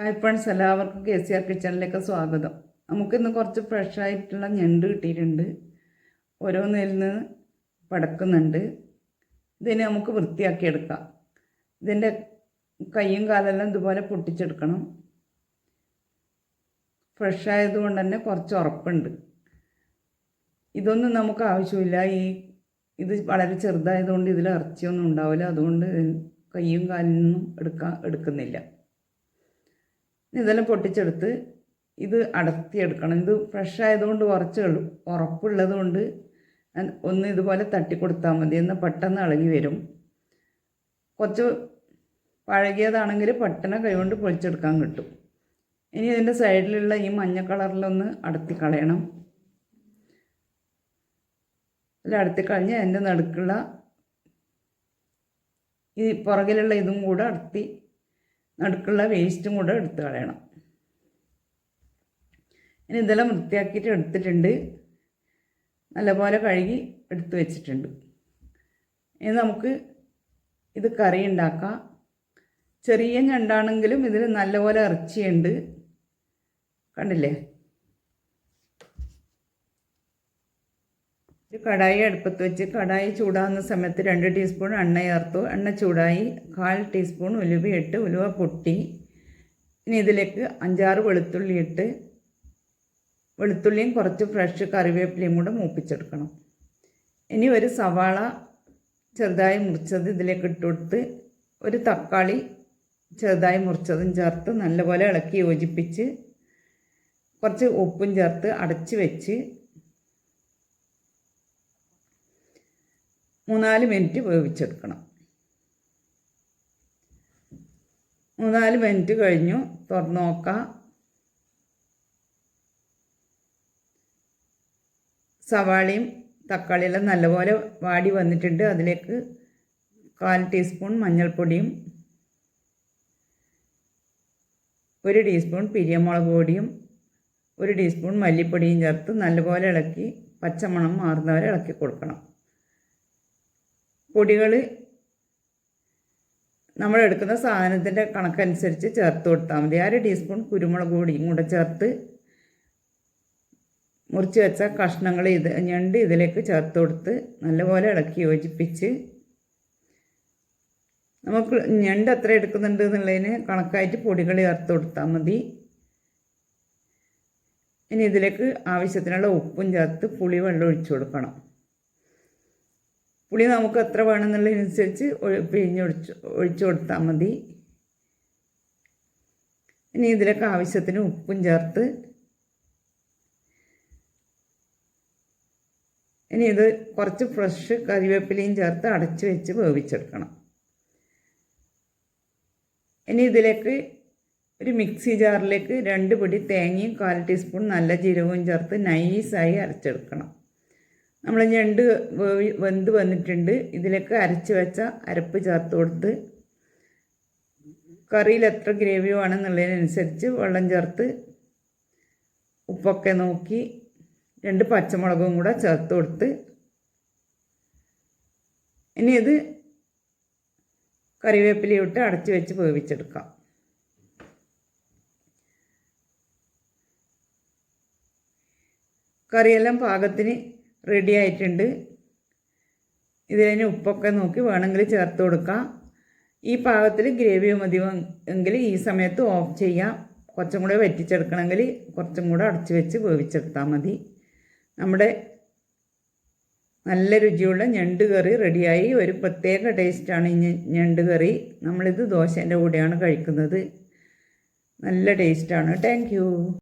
Hi friends എല്ലാവർക്കും K C R കിച്ചണിലേക്ക് സ്വാഗതം. നമുക്കിന്ന് കുറച്ച് ഫ്രഷായിട്ടുള്ള ഞണ്ട് കിട്ടിയിട്ടുണ്ട്. ഓരോന്നിൽ നിന്ന് പടക്കുന്നുണ്ട്. ഇതിനെ നമുക്ക് വൃത്തിയാക്കി എടുക്കാം. ഇതിന്റെ കൈയും കാലെല്ലാം ഇതുപോലെ പൊട്ടിച്ചെടുക്കണം. ഫ്രഷ് ആയതുകൊണ്ട് തന്നെ കുറച്ച് ഉറപ്പുണ്ട്. ഇതൊന്നും നമുക്ക് ആവശ്യമില്ല. ഈ ഇത് വളരെ ചെറുതായതുകൊണ്ട് ഇതിൽ ഇറച്ചിയൊന്നും ഉണ്ടാവില്ല. അതുകൊണ്ട് കൈയും കാലിൽ നിന്നും എടുക്കാൻ എടുക്കുന്നില്ല. ഇതെല്ലാം പൊട്ടിച്ചെടുത്ത് ഇത് അടർത്തിയെടുക്കണം. ഇത് ഫ്രഷ് ആയതുകൊണ്ട് ഉറച്ച് ഉറപ്പുള്ളത് കൊണ്ട് ഒന്ന് ഇതുപോലെ തട്ടി കൊടുത്താൽ മതി. എന്നാൽ പെട്ടെന്ന് ഇളകി വരും. കുറച്ച് പഴകിയതാണെങ്കിൽ പെട്ടെന്ന് കൈകൊണ്ട് പൊളിച്ചെടുക്കാൻ കിട്ടും. ഇനി ഇതിന്റെ സൈഡിലുള്ള ഈ മഞ്ഞ കളറിലൊന്ന് അടത്തി കളയണം. അതിൽ അടത്തി കളഞ്ഞ് അതിന്റെ നടുക്കുള്ള ഈ പുറകിലുള്ള ഇതും കൂടെ അടത്തി നടുക്കുള്ള വേസ്റ്റും കൂടെ എടുത്ത് കളയണം. ഇനി ഇതെല്ലാം വൃത്തിയാക്കിയിട്ട് എടുത്തിട്ടുണ്ട്. നല്ലപോലെ കഴുകി എടുത്തു വെച്ചിട്ടുണ്ട്. ഇനി നമുക്ക് ഇത് കറി ഉണ്ടാക്കാം. ചെറിയ ഞണ്ടാണെങ്കിലും ഇതിൽ നല്ലപോലെ ഇറച്ചിയുണ്ട്. കണ്ടില്ലേ? ഒരു കടായി അടുപ്പത്ത് വെച്ച് കടായി ചൂടാകുന്ന സമയത്ത് രണ്ട് ടീസ്പൂൺ എണ്ണ ചേർത്തു. എണ്ണ ചൂടായി കാൽ ടീസ്പൂൺ ഉലുവ ഇട്ട് ഉലുവ പൊട്ടി. ഇനി ഇതിലേക്ക് അഞ്ചാറ് വെളുത്തുള്ളി ഇട്ട് വെളുത്തുള്ളിയും കുറച്ച് ഫ്രഷ് കറിവേപ്പിലയും കൂടെ മൂപ്പിച്ചെടുക്കണം. ഇനി ഒരു സവാള ചെറുതായി മുറിച്ചത് ഇതിലേക്ക് ഇട്ട് കൊടുത്ത് ഒരു തക്കാളി ചെറുതായി മുറിച്ചതും ചേർത്ത് നല്ലപോലെ ഇളക്കി യോജിപ്പിച്ച് കുറച്ച് ഉപ്പും ചേർത്ത് അടച്ച് വെച്ച് മൂന്നാൽ മിനിറ്റ് വേവിച്ചെടുക്കണം. മൂന്നാൽ മിനിറ്റ് കഴിഞ്ഞു. തുറന്ന് നോക്കാം. സവാളയും തക്കാളിയെല്ലാം നല്ലപോലെ വാടി വന്നിട്ടുണ്ട്. അതിലേക്ക് കാൽ ടീസ്പൂൺ മഞ്ഞൾപ്പൊടിയും ഒരു ടീസ്പൂൺ പിരിയമുളക് പൊടിയും ഒരു ടീസ്പൂൺ മല്ലിപ്പൊടിയും ചേർത്ത് നല്ലപോലെ ഇളക്കി പച്ചമണം മാറുന്നവരെ ഇളക്കി കൊടുക്കണം. പൊടികൾ നമ്മൾ എടുക്കുന്ന സാധനത്തിന്റെ കണക്കനുസരിച്ച് ചേർത്ത് കൊടുത്താൽ മതി. അര ടീസ്പൂൺ കുരുമുളക് പൊടിയും കൂടെ ചേർത്ത് മുറിച്ച് വെച്ച കഷ്ണങ്ങൾ ഇത് ഞണ്ട് ഇതിലേക്ക് ചേർത്ത് കൊടുത്ത് നല്ലപോലെ ഇളക്കി യോജിപ്പിച്ച് നമുക്ക് ഞണ്ട് എത്ര എടുക്കുന്നുണ്ട് എന്നുള്ളതിന് കണക്കായിട്ട് പൊടികൾ ചേർത്ത് കൊടുത്താൽ മതി. ഇനി ഇതിലേക്ക് ആവശ്യത്തിനുള്ള ഉപ്പും ചേർത്ത് പുളി വെള്ളം ഒഴിച്ചു കൊടുക്കണം. പുളി നമുക്ക് എത്ര വേണമെന്നുള്ളതിനനുസരിച്ച് പിഴിഞ്ഞൊഴിച്ച് ഒഴിച്ചു കൊടുത്താൽ മതി. ഇനി ഇതിലൊക്കെ ആവശ്യത്തിന് ഉപ്പും ചേർത്ത് ഇനി ഇത് കുറച്ച് ഫ്രഷ് കറിവേപ്പിലയും ചേർത്ത് അടച്ചു വെച്ച് വേവിച്ചെടുക്കണം. ഇനി ഇതിലേക്ക് ഒരു മിക്സി ജാറിലേക്ക് രണ്ട് പിടി തേങ്ങയും കാൽ ടീസ്പൂൺ നല്ല ജീരകവും ചേർത്ത് നൈസായി അരച്ചെടുക്കണം. നമ്മൾ ഞണ്ട് വെന്ത് വന്നിട്ടുണ്ട്. ഇതിലേക്ക് അരച്ച് വെച്ച അരപ്പ് ചേർത്ത് കൊടുത്ത് കറിയിൽ എത്ര ഗ്രേവി വേണമെന്നുള്ളതിനനുസരിച്ച് വെള്ളം ചേർത്ത് ഉപ്പൊക്കെ നോക്കി രണ്ട് പച്ചമുളകും കൂടെ ചേർത്ത് കൊടുത്ത് ഇനി ഇത് കറിവേപ്പിലയിട്ട് അടച്ച് വെച്ച് വേവിച്ചെടുക്കാം. കറിയെല്ലാം പാകത്തിന് റെഡി ആയിട്ടുണ്ട്. ഇതിന് ഉപ്പൊക്കെ നോക്കി വേണമെങ്കിൽ ചേർത്ത് കൊടുക്കാം. ഈ പാകത്തിൽ ഗ്രേവി മതി എങ്കിൽ ഈ സമയത്ത് ഓഫ് ചെയ്യാം. കുറച്ചും കൂടെ വറ്റിച്ചെടുക്കണമെങ്കിൽ കുറച്ചും കൂടെ അടച്ചു വെച്ച് വേവിച്ചെടുത്താൽ മതി. നമ്മുടെ നല്ല രുചിയുള്ള ഞണ്ട് കറി റെഡിയായി ഒരു പ്രത്യേക ടേസ്റ്റാണ് ഈ ഞണ്ട് കറി. നമ്മളിത് ദോശേന്റെ കൂടെയാണ് കഴിക്കുന്നത്. നല്ല ടേസ്റ്റാണ് താങ്ക്